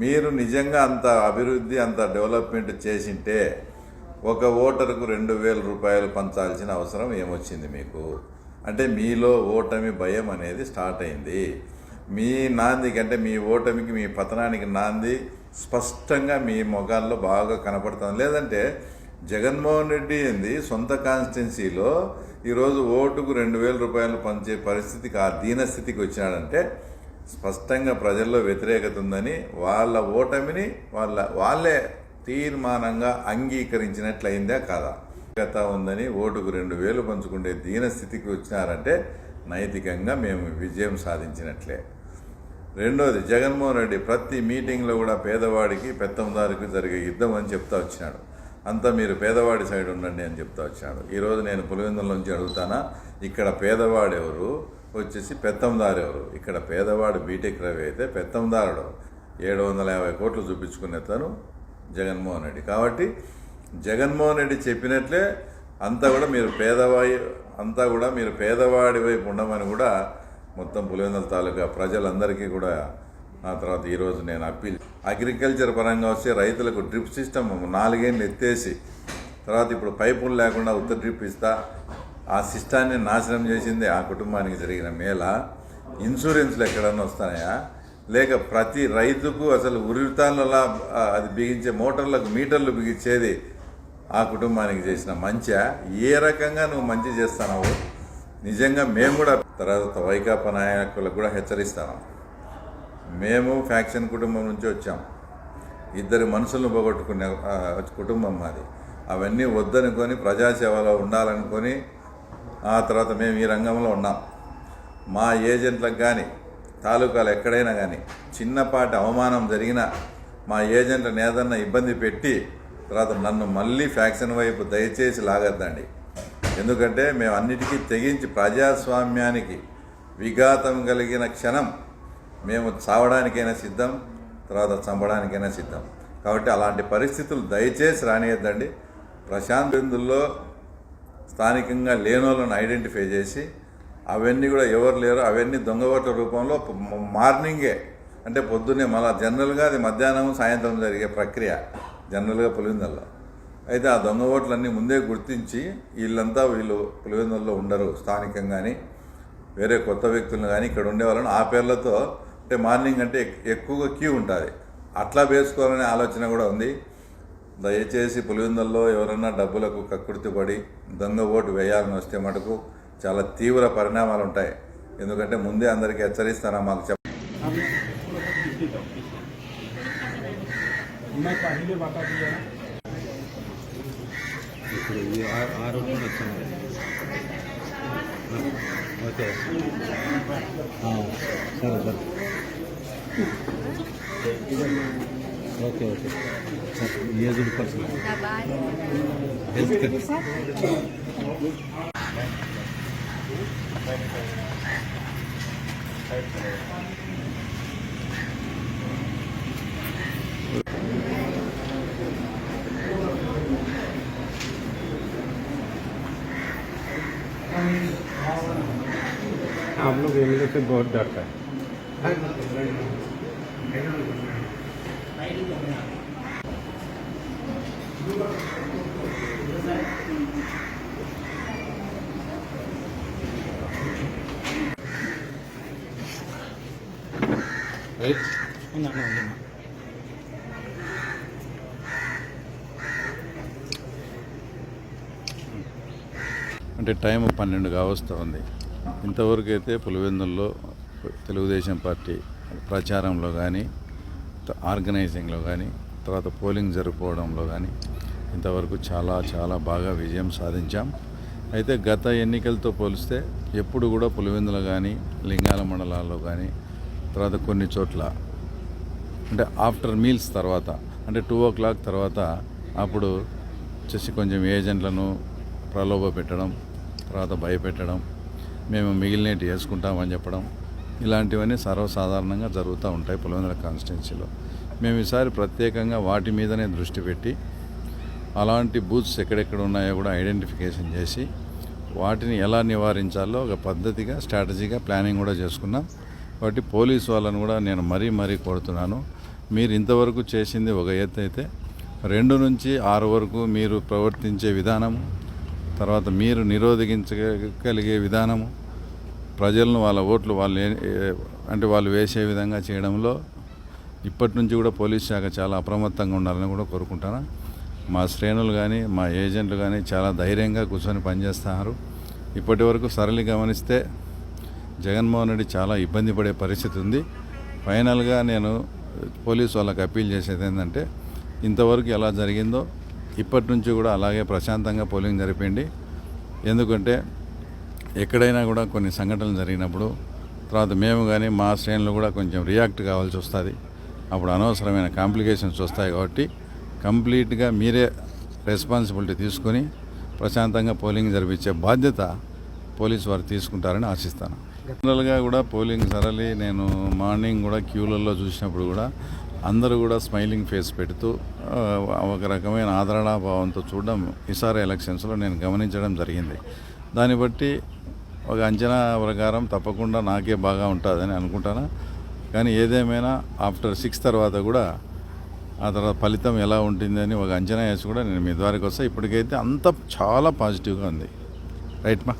మీరు నిజంగా అంత అభివృద్ధి అంత డెవలప్మెంట్ చేసింటే ఒక ఓటరుకు రెండు వేల రూపాయలు పంచాల్సిన అవసరం ఏమొచ్చింది మీకు? అంటే మీలో ఓటమి భయం అనేది స్టార్ట్ అయింది. మీ నాందికి అంటే మీ ఓటమికి మీ పతనానికి నాంది స్పష్టంగా మీ మొగాల్లో బాగా కనపడుతుంది. లేదంటే జగన్మోహన్ రెడ్డి ఏంది? సొంత కాన్స్టిట్యున్సీలో ఈరోజు ఓటుకు రెండు వేల రూపాయలు పంచే పరిస్థితికి ఆ దీనస్థితికి వచ్చినాడంటే స్పష్టంగా ప్రజల్లో వ్యతిరేకత ఉందని వాళ్ళ ఓటమిని వాళ్ళ వాళ్ళే తీర్మానంగా అంగీకరించినట్లయిందే కాదా? గత ఉందని ఓటుకు రెండు వేలు పంచుకుంటే దీనస్థితికి వచ్చినారంటే నైతికంగా మేము విజయం సాధించినట్లే. రెండోది జగన్మోహన్ రెడ్డి ప్రతి మీటింగ్లో కూడా పేదవాడికి పెత్తందారికి జరిగే యుద్ధం అని చెప్తా వచ్చినాడు. అంతా మీరు పేదవాడి సైడ్ ఉండండి అని చెప్తా వచ్చాడు ఈరోజు నేను పులివెందుల అడుగుతానా? ఇక్కడ పేదవాడెవరు? ఎవరు వచ్చేసి పెత్తందారు ఎవరు? ఇక్కడ పేదవాడు బీటెక్ రవి అయితే పెత్తందారుడు. ఏడు వందల యాభై కోట్లు చూపించుకునే తను జగన్మోహన్ రెడ్డి. కాబట్టి జగన్మోహన్ రెడ్డి చెప్పినట్లే అంతా కూడా మీరు పేదవాయి అంతా కూడా మీరు పేదవాడి వైపు ఉండమని కూడా మొత్తం పులివెందుల తాలూకా ప్రజలందరికీ కూడా ఆ తర్వాత ఈరోజు నేను అప్పీల్. అగ్రికల్చర్ పరంగా వస్తే రైతులకు డ్రిప్ సిస్టమ్ నాలుగేళ్ళు ఎత్తేసి తర్వాత ఇప్పుడు పైపులు లేకుండా ఉత్త డ్రిప్ ఇస్తా ఆ సిస్టాన్ని నాశనం చేసింది ఆ కుటుంబానికి జరిగిన మేళ. ఇన్సూరెన్స్లు ఎక్కడన్నా వస్తాయా లేక ప్రతి రైతుకు అసలు ఉరితాళ్ళలా అది బిగించే మోటార్లకు మీటర్లు బిగించేది ఆ కుటుంబానికి చేసిన మంచా? ఏ రకంగా నువ్వు మంచి చేస్తున్నావు? నిజంగా మేము కూడా తర్వాత వైకాపా నాయకులకు కూడా హెచ్చరిస్తాను మేము ఫ్యాక్షన్ కుటుంబం నుంచి వచ్చాం. ఇద్దరు మనుషులను పోగొట్టుకునే కుటుంబం మాది. అవన్నీ వద్దనుకొని ప్రజాసేవలో ఉండాలనుకొని ఆ తర్వాత మేము ఈ రంగంలో ఉన్నాం. మా ఏజెంట్లకు కానీ తాలూకాలు ఎక్కడైనా కానీ చిన్నపాటి అవమానం జరిగినా మా ఏజెంట్లను ఏదన్నా ఇబ్బంది పెట్టి తర్వాత నన్ను మళ్ళీ ఫ్యాక్షన్ వైపు దయచేసి లాగద్దండి. ఎందుకంటే మేము అన్నిటికీ తెగించి ప్రజాస్వామ్యానికి విఘాతం కలిగిన క్షణం మేము చావడానికైనా సిద్ధం తర్వాత చంపడానికైనా సిద్ధం. కాబట్టి అలాంటి పరిస్థితులు దయచేసి రానియద్దండి. ప్రశాంత్ బిందుల్లో స్థానికంగా లేనోళ్ళని ఐడెంటిఫై చేసి అవన్నీ కూడా ఎవరు లేరు అవన్నీ దొంగవట్ల రూపంలో మార్నింగే అంటే పొద్దున్నే మళ్ళా జనరల్గా అది మధ్యాహ్నం సాయంత్రం జరిగే ప్రక్రియ జనరల్గా పులివెందుల్లో. అయితే ఆ దొంగ ఓట్లన్నీ ముందే గుర్తించి వీళ్ళంతా వీళ్ళు పులివెందుల్లో ఉండరు స్థానికంగాని వేరే కొత్త వ్యక్తులను కానీ ఇక్కడ ఉండే వాళ్ళని ఆ పేర్లతో అంటే మార్నింగ్ అంటే ఎక్కువగా క్యూ ఉంటుంది. అట్లా వేసుకోవాలనే ఆలోచన కూడా ఉంది. దయచేసి పులివెందుల్లో ఎవరన్నా డబ్బులకు కక్కుర్తిపడి దొంగ ఓటు వేయాలని వస్తే మటుకు చాలా తీవ్ర పరిణామాలు ఉంటాయి. ఎందుకంటే ముందే అందరికీ హెచ్చరిస్తానా మాకు చెప్ప ఓకే ఓకే సరే ఏజ్డ్ పర్సన్ హెల్త్ కేర్ आप लोग एमएलए से बहुत डरता है రైట్ అంటే టైం పన్నెండు కావస్తూ ఉంది. ఇంతవరకు అయితే పులివెందుల్లో తెలుగుదేశం పార్టీ ప్రచారంలో కానీ ఆర్గనైజింగ్లో కానీ తర్వాత పోలింగ్ జరుపుకోవడంలో కానీ ఇంతవరకు చాలా చాలా బాగా విజయం సాధించాం. అయితే గత ఎన్నికలతో పోలిస్తే ఎప్పుడు కూడా పులివెందులు కానీ లింగాల మండలాల్లో కానీ తర్వాత కొన్ని చోట్ల అంటే ఆఫ్టర్ మీల్స్ తర్వాత అంటే టూ ఓ క్లాక్ తర్వాత అప్పుడు వచ్చేసి కొంచెం ఏజెంట్లను ప్రలోభ పెట్టడం తర్వాత భయపెట్టడం మేము మిగిలినట్టు వేసుకుంటామని చెప్పడం ఇలాంటివన్నీ సర్వసాధారణంగా జరుగుతూ ఉంటాయి పులివెందుల కాన్స్టిట్యున్సీలో మేము ఈసారి ప్రత్యేకంగా వాటి మీదనే దృష్టి పెట్టి అలాంటి బూత్స్ ఎక్కడెక్కడ ఉన్నాయో కూడా ఐడెంటిఫికేషన్ చేసి వాటిని ఎలా నివారించాలో ఒక పద్ధతిగా స్ట్రాటజీగా ప్లానింగ్ కూడా చేసుకున్నాం. కాబట్టి పోలీస్ వాళ్ళని కూడా నేను మరీ మరీ కోరుతున్నాను. మీరు ఇంతవరకు చేసింది ఒక ఎత్తు అయితే రెండు నుంచి ఆరు వరకు మీరు ప్రవర్తించే విధానము తర్వాత మీరు నిరోధించగలిగే విధానము ప్రజలను వాళ్ళ ఓట్లు వాళ్ళు అంటే వాళ్ళు వేసే విధంగా చేయడంలో ఇప్పటి నుంచి కూడా పోలీస్ శాఖ చాలా అప్రమత్తంగా ఉండాలని కూడా కోరుకుంటాను. మా శ్రేణులు కానీ మా ఏజెంట్లు కానీ చాలా ధైర్యంగా కూర్చొని పనిచేస్తున్నారు. ఇప్పటి వరకు సరళి గమనిస్తే జగన్మోహన్ రెడ్డి చాలా ఇబ్బంది పడే పరిస్థితి ఉంది. ఫైనల్గా నేను పోలీసు వాళ్ళకి అప్పీల్ చేసేది ఏంటంటే ఇంతవరకు ఎలా జరిగిందో ఇప్పటి నుంచి కూడా అలాగే ప్రశాంతంగా పోలింగ్ జరిపిండి ఎందుకంటే ఎక్కడైనా కూడా కొన్ని సంఘటనలు జరిగినప్పుడు తర్వాత మేము కానీ మా శ్రేణులు కూడా కొంచెం రియాక్ట్ కావాల్సి వస్తుంది. అప్పుడు అనవసరమైన కాంప్లికేషన్స్ వస్తాయి కాబట్టి కంప్లీట్గా మీరే రెస్పాన్సిబిలిటీ తీసుకొని ప్రశాంతంగా పోలింగ్ జరిపించే బాధ్యత పోలీసు వారు తీసుకుంటారని ఆశిస్తాను. జనరల్గా కూడా పోలింగ్ సరళి నేను మార్నింగ్ కూడా క్యూలలో చూసినప్పుడు కూడా అందరూ కూడా స్మైలింగ్ ఫేస్ పెడుతూ ఒక రకమైన ఆదరణ భావంతో చూడడం ఈసారి ఎలక్షన్స్లో నేను గమనించడం జరిగింది. దాన్ని బట్టి ఒక అంచనా ప్రకారం తప్పకుండా నాకే బాగా ఉంటుందని అనుకుంటాను. కానీ ఏదేమైనా ఆఫ్టర్ సిక్స్ తర్వాత కూడా ఆ తర్వాత ఫలితం ఎలా ఉంటుందని ఒక అంచనా వేసి కూడా నేను మీ ద్వారాకి వస్తే ఇప్పటికైతే అంత చాలా పాజిటివ్గా ఉంది. రైట్ మా?